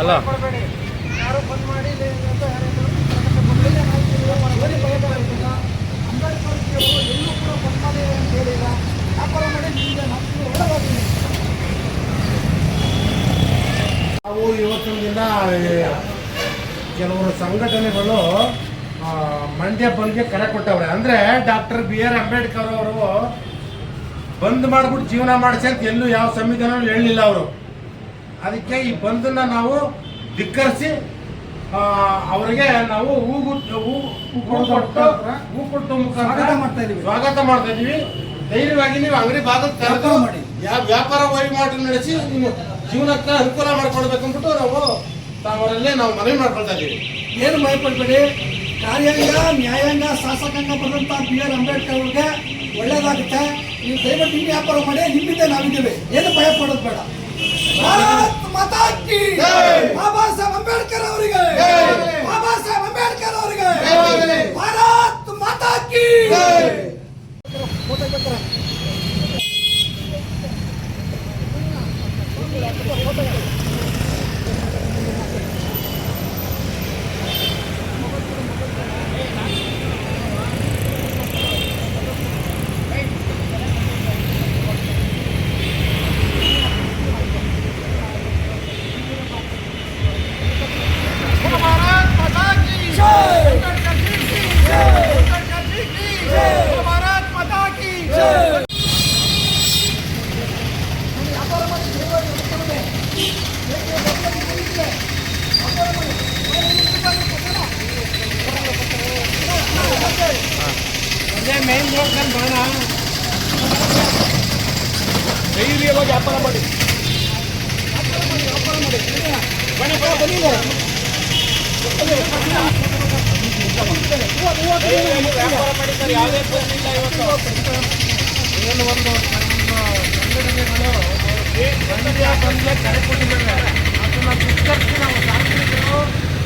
ಅಲ್ಲ. ನಾವು ಇವತ್ತಿನ ದಿನ ಕೆಲವರು ಸಂಘಟನೆಗಳು ಮಂಡ್ಯ ಬಂದ್ಗೆ ಕರೆ ಕೊಟ್ಟವ್ರೆ ಅಂದ್ರೆ ಡಾಕ್ಟರ್ ಬಿ ಆರ್ ಅಂಬೇಡ್ಕರ್ ಅವರು ಬಂದ್ ಮಾಡ್ಬಿಟ್ಟು ಜೀವನ ಮಾಡಿಸಿ ಅಂತ ಎಲ್ಲೂ ಯಾವ ಸಂವಿಧಾನ ಹೇಳಲಿಲ್ಲ ಅವರು ಅದಕ್ಕೆ ಈ ಬಂದನ್ನ ನಾವು ಧಿಕ್ಕರಿಸಿ ಅವರಿಗೆ ನಾವು ಹೂಗು ಹೂ ಕೊಟ್ಟು ಹೂ ಕೊಟ್ಟು ಸ್ವಾಗತ ಮಾಡ್ತಾ ಇದೀವಿ. ಸ್ವಾಗತ ಮಾಡ್ತಾ ಇದೀವಿ ಧೈರ್ಯವಾಗಿ ನೀವು ಅಂಗಡಿ ವ್ಯಾಪಾರ ಮಾಡಿ. ಯಾವ ವ್ಯಾಪಾರ ವಹಿವಾಟು ನಡೆಸಿ ನಿಮ್ಮ ಜೀವನಕ್ಕೆ ಅನುಕೂಲ ಮಾಡ್ಕೊಳ್ಬೇಕು ಅಂದ್ಬಿಟ್ಟು ನಾವು ತಾವರಲ್ಲೇ ನಾವು ಮನವಿ ಮಾಡ್ಕೊಳ್ತಾ ಇದೀವಿ ಏನು ಭಯಪಡಬೇಡಿ ಕಾರ್ಯಾಂಗ ನ್ಯಾಯಾಂಗ ಶಾಸಕಾಂಗ ಬಂದಂತ ಬಿ ಆರ್ ಅಂಬೇಡ್ಕರ್ ಅವ್ರಿಗೆ ಒಳ್ಳೇದಾಗುತ್ತೆ. ನೀವು ದಯವಿಟ್ಟು ನಿಮ್ಮ ವ್ಯಾಪಾರ ಮಾಡಿ ನಿಮ್ಮಿಂದ ನಾವಿದ್ದೇವೆ. ಏನು ಭಯ ಪಡೋದು ಬೇಡ. ಭಾರತ್ ಮಾತಾ ಕಿ ಬಾಬಾ ಸಾಹೇಬ್ ಅಂಬೇಡ್ಕರ್ ಅವರಿಗೆ. ಬಾಬಾ ಸಾಹೇಬ್ ಅಂಬೇಡ್ಕರ್ ಅವರಿಗೆ. ಧೈರ್ಯವಾಗಿ ವ್ಯಾಪಾರ ಮಾಡಿ ವ್ಯಾಪಾರ ಮಾಡಿ ಸರ್ ಯಾವುದೇ ತೊಂದರೆ ಇಲ್ಲ ಇವತ್ತು ಏನು ಒಂದು ಸಂಘಟನೆಗಳು ಬಂದ್ಗೆ ಕರೆ ಕೊಟ್ಟಿದ್ದಾರೆ ಅದನ್ನ ಧಿಕ್ಕರಿಸಿ ನಾವು ಸಾರ್ವಜನಿಕರು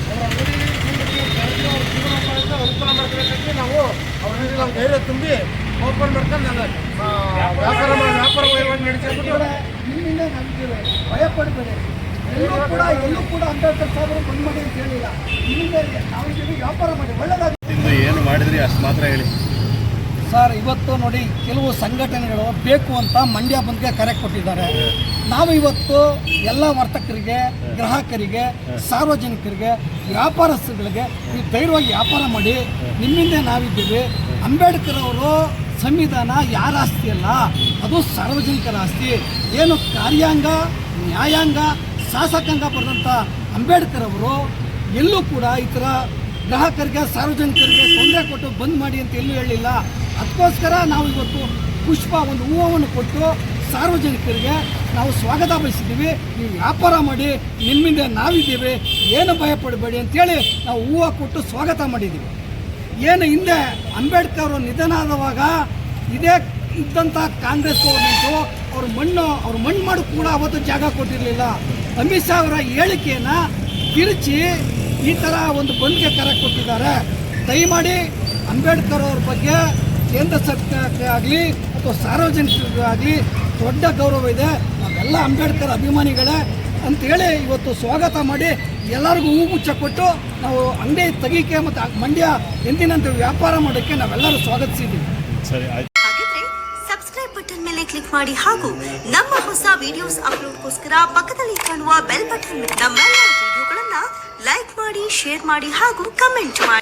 ಅವರ ಅಂಗಡಿ ಮುಂಗಟ್ಟಿಗೆ ತೆರೆದು ಅವ್ರ ಜೀವನ ಮಾಡೋಕೆ ಅನುಕೂಲ ಮಾಡ್ಕೊಬೇಕಂತ ನಾವು ಧೈರ್ಯ ತುಂಬಿ ಓಪನ್ ಮಾಡ್ಕೊಂಡು ನಾನು ವ್ಯಾಪಾರ ಮಾಡಿ ವ್ಯಾಪಾರ ವಹಿವಾಟು ನಡೆಸಿಬಿಟ್ಟು ನಿಮ್ಮಿಂದ ನಾವಿದ್ದೇವೆ ಭಯ ಪಡಬೇಡಿ ಎಲ್ಲೂ ಕೂಡ ಎಲ್ಲೂ ಕೂಡ ಅಂಬೇಡ್ಕರ್ ಸಾಹೇಬರು ಬಂದ್ ಮಾಡಿ ಅಂತ ಹೇಳಿಲ್ಲ. ಇಲ್ಲಿಂದ ನಾವು ಇಲ್ಲಿ ವ್ಯಾಪಾರ ಮಾಡಿ. ಒಳ್ಳೆದಾಗಿ ಇನ್ನು ಏನು ಮಾಡಿದ್ರಿ? ಅಷ್ಟು ಮಾತ್ರ ಹೇಳಿ. ಸರ್ ಇವತ್ತು ನೋಡಿ ಕೆಲವು ಸಂಘಟನೆಗಳು ಬೇಕು ಅಂತ ಮಂಡ್ಯ ಬಂದ್ಗೆ ಕರೆ ಕೊಟ್ಟಿದ್ದಾರೆ. ನಾವು ಇವತ್ತು ಎಲ್ಲ ವರ್ತಕರಿಗೆ ಗ್ರಾಹಕರಿಗೆ ಸಾರ್ವಜನಿಕರಿಗೆ ವ್ಯಾಪಾರಸ್ಥರುಗಳಿಗೆ ಈ ಧೈರ್ಯವಾಗಿ ವ್ಯಾಪಾರ ಮಾಡಿ ನಿಮ್ಮಿಂದ ನಾವಿದ್ದೀವಿ. ಅಂಬೇಡ್ಕರ್ ಅವರು ಸಂವಿಧಾನ ಯಾರ ಆಸ್ತಿ ಅಲ್ಲ? ಅದು ಸಾರ್ವಜನಿಕರ ಆಸ್ತಿ. ಏನು ಕಾರ್ಯಾಂಗ, ನ್ಯಾಯಾಂಗ, ಶಾಸಕಾಂಗ ಬರೆದಂಥ ಅಂಬೇಡ್ಕರ್ ಅವರು ಎಲ್ಲೂ ಕೂಡ ಈ ಥರ ಗ್ರಾಹಕರಿಗೆ, ಸಾರ್ವಜನಿಕರಿಗೆ ತೊಂದರೆ ಕೊಟ್ಟು ಬಂದ್ ಮಾಡಿ ಅಂತ ಎಲ್ಲೂ ಹೇಳಲಿಲ್ಲ. ಅದಕ್ಕೋಸ್ಕರ ನಾವು ಇವತ್ತು ಪುಷ್ಪ ಒಂದು ಹೂವನ್ನು ಕೊಟ್ಟು ಸಾರ್ವಜನಿಕರಿಗೆ ನಾವು ಸ್ವಾಗತ ಬಯಸಿದ್ದೀವಿ. ನೀವು ವ್ಯಾಪಾರ ಮಾಡಿ, ನಿಮ್ಮಿಂದ ನಾವಿದ್ದೀವಿ. ಏನು ಭಯ ಪಡಬೇಡಿ ಅಂತೇಳಿ ನಾವು ಹೂವು ಕೊಟ್ಟು ಸ್ವಾಗತ ಮಾಡಿದ್ದೀವಿ. ಏನು ಹಿಂದೆ ಅಂಬೇಡ್ಕರ್ ಅವರು ನಿಧನ ಆದವಾಗ ಇದೇ ಇದ್ದಂಥ ಕಾಂಗ್ರೆಸ್ ಗೌರ್ಮೆಂಟು ಅವ್ರ ಮಣ್ಣು ಅವ್ರ ಮಣ್ಣು ಮಾಡು ಕೂಡ ಅವತ್ತು ಜಾಗ ಕೊಟ್ಟಿರಲಿಲ್ಲ. ಅಮಿತ್ ಶಾ ಅವರ ಹೇಳಿಕೆಯನ್ನು ತಿರುಚಿ ಈ ಥರ ಒಂದು ಬಂದ್ಗೆ ಕರೆ ಕೊಟ್ಟಿದ್ದಾರೆ. ದಯಮಾಡಿ ಅಂಬೇಡ್ಕರ್ ಅವ್ರ ಬಗ್ಗೆ ಕೇಂದ್ರ ಸರ್ಕಾರಕ್ಕೆ ಆಗಲಿ ಅಥವಾ ಸಾರ್ವಜನಿಕರಿಗೂ ಆಗಲಿ ದೊಡ್ಡ ಗೌರವ ಇದೆ. ನಾವೆಲ್ಲ ಅಂಬೇಡ್ಕರ್ ಅಭಿಮಾನಿಗಳೇ ಅಂತೇಳಿ ಇವತ್ತು ಸ್ವಾಗತ ಮಾಡಿ ಎಲ್ಲರಿಗೂ ಹೂ ಮುಚ್ಚ ಕೊಟ್ಟು ನಾವು ಅಂಗಡಿ ತೆಗಿಕೆ ಮತ್ತು ಮಂಡ್ಯ ಎಂದಿನಂತೆ ವ್ಯಾಪಾರ ಮಾಡೋಕ್ಕೆ ನಾವೆಲ್ಲರೂ ಸ್ವಾಗತಿಸಿದ್ದೀವಿ. ಸರಿ ಹಾಗಿದ್ರೆ ಸಬ್ಸ್ಕ್ರೈಬ್ ಬಟನ್ ಮೇಲೆ ಕ್ಲಿಕ್ ಮಾಡಿ ಹಾಗೂ ನಮ್ಮ ಹೊಸ ವಿಡಿಯೋಸ್ ಅಪ್ಲೋಡ್ಗೋಸ್ಕರ ಪಕ್ಕದಲ್ಲಿ ಕಾಣುವ ಬೆಲ್ ಬಟನ್ ನಮ್ಮೆಲ್ಲ ವಿಡಿಯೋಗಳನ್ನ ಲೈಕ್ ಮಾಡಿ ಶೇರ್ ಮಾಡಿ ಹಾಗೂ ಕಮೆಂಟ್ ಮಾಡಿ.